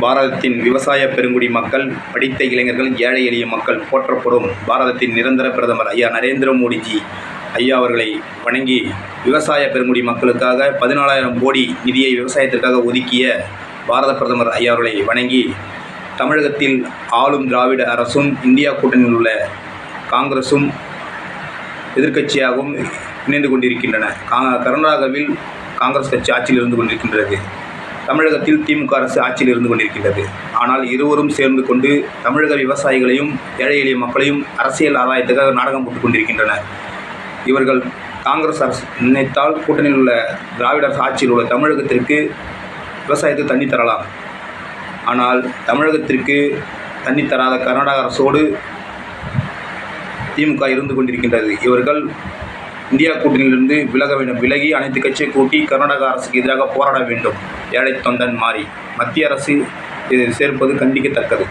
பாரதத்தின் விவசாய பெருங்குடி மக்கள் படித்த இளைஞர்கள் ஏழை எளிய மக்கள் போற்றப்படும் பாரதத்தின் நிரந்தர பிரதமர் ஐயா நரேந்திர மோடிஜி ஐயா அவர்களை வணங்கி விவசாய பெருங்குடி மக்களுக்காக பதினாலாயிரம் கோடி நிதியை விவசாயத்திற்காக ஒதுக்கிய பாரத பிரதமர் ஐயா அவர்களை வணங்கி தமிழகத்தில் ஆளும் திராவிட அரசும் இந்தியா கூட்டணியில் உள்ள காங்கிரஸும் எதிர்க்கட்சியாகவும் இணைந்து கொண்டிருக்கின்றன. கா கர்நாடகாவில் காங்கிரஸ் கட்சி ஆட்சியில் இருந்து கொண்டிருக்கின்றது. தமிழகத்தில் திமுக அரசு ஆட்சியில் இருந்து கொண்டிருக்கிறது ஆனால் இருவரும் சேர்ந்து கொண்டு தமிழக விவசாயிகளையும் ஏழை எளிய மக்களையும் அரசியல் ஆதாயத்துக்காக நாடகம் போட்டுக் கொண்டிருக்கின்றனர். இவர்கள் காங்கிரஸ் அரசு நினைத்தால் கூட்டணியில் உள்ள திராவிட அரசு ஆட்சியில் உள்ள தமிழகத்திற்கு விவசாயத்துக்கு தண்ணி தரலாம். ஆனால் தமிழகத்திற்கு தண்ணி தராத கர்நாடக அரசோடு திமுக இருந்து கொண்டிருக்கின்றது. இவர்கள் இந்தியா கூட்டணியிலிருந்து விலக வேண்டும். விலகி அனைத்து கட்சியை கூட்டி கர்நாடக அரசுக்கு எதிராக போராட வேண்டும். ஏழை தொண்டன் மாறி. மத்திய அரசு இது சேர்ப்பது கண்டிக்கத்தக்கது.